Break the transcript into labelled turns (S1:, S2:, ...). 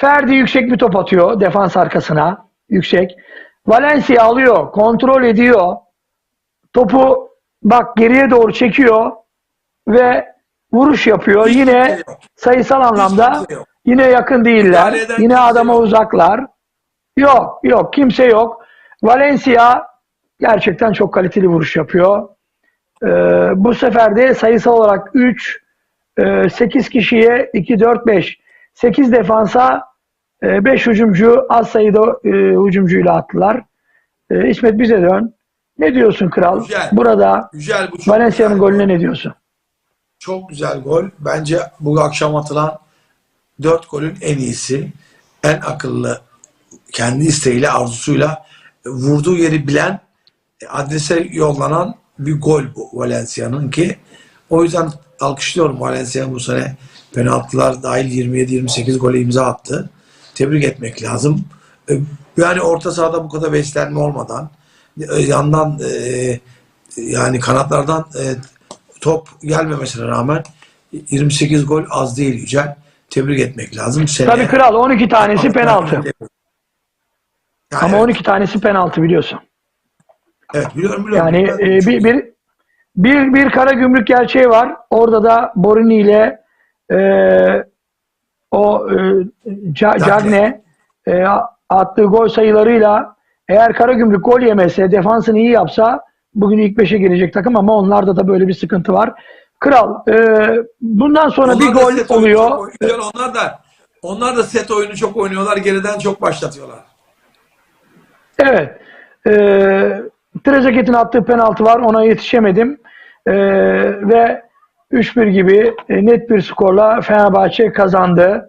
S1: Ferdi yüksek bir top atıyor defans arkasına. Yüksek. Valencia alıyor. Kontrol ediyor. Topu bak geriye doğru çekiyor ve vuruş yapıyor.
S2: Hiç
S1: Yine
S2: yok.
S1: sayısal anlamda
S2: yok.
S1: yine yakın değiller. Yine adama
S2: yok.
S1: uzaklar. Yok yok kimse yok. Valencia gerçekten çok kaliteli vuruş yapıyor. Ee, bu sefer de sayısal olarak 3 8 kişiye 2 4 5 8 defansa 5 hücumcu az sayıda e, hücumcuyla attılar. E, İsmet bize dön. Ne diyorsun kral?
S2: Güzel.
S1: Burada
S2: Güzel bu
S1: Valencia'nın golüne
S2: gol.
S1: ne diyorsun?
S2: Çok güzel gol. Bence bu akşam atılan 4 golün en iyisi. En akıllı kendi isteğiyle, arzusuyla vurduğu yeri bilen, adrese yollanan bir gol bu Valencia'nın ki o yüzden alkışlıyorum Valencia bu sene penaltılar dahil 27-28 gole imza attı. Tebrik etmek lazım. E, Yani orta sahada bu kadar beslenme olmadan e, yandan e, yani kanatlardan e, top gelmemesine rağmen 28 gol az değil Yücel. Tebrik etmek lazım. Seneye-
S1: Tabii kral 12 tanesi penaltı.
S2: Yani
S1: Ama
S2: evet,
S1: 12 tanesi penaltı biliyorsun.
S2: evet, biliyorum biliyorum.
S1: Yani e, bir, bir bir bir kara gümrük gerçeği var. Orada da Borini ile e, o e, Ca- Cagne e, attığı gol sayılarıyla eğer kara gümrük gol yemese, defansını iyi yapsa bugün ilk beşe girecek takım ama onlarda da böyle bir sıkıntı var. Kral e, bundan sonra
S2: Onlar
S1: bir gol oluyor.
S2: Onlar da onlar da set oyunu çok oynuyorlar. Geriden çok başlatıyorlar.
S1: Evet. E, Trezeguet'in attığı penaltı var. Ona yetişemedim. E, ve 3-1 gibi e, net bir skorla Fenerbahçe kazandı.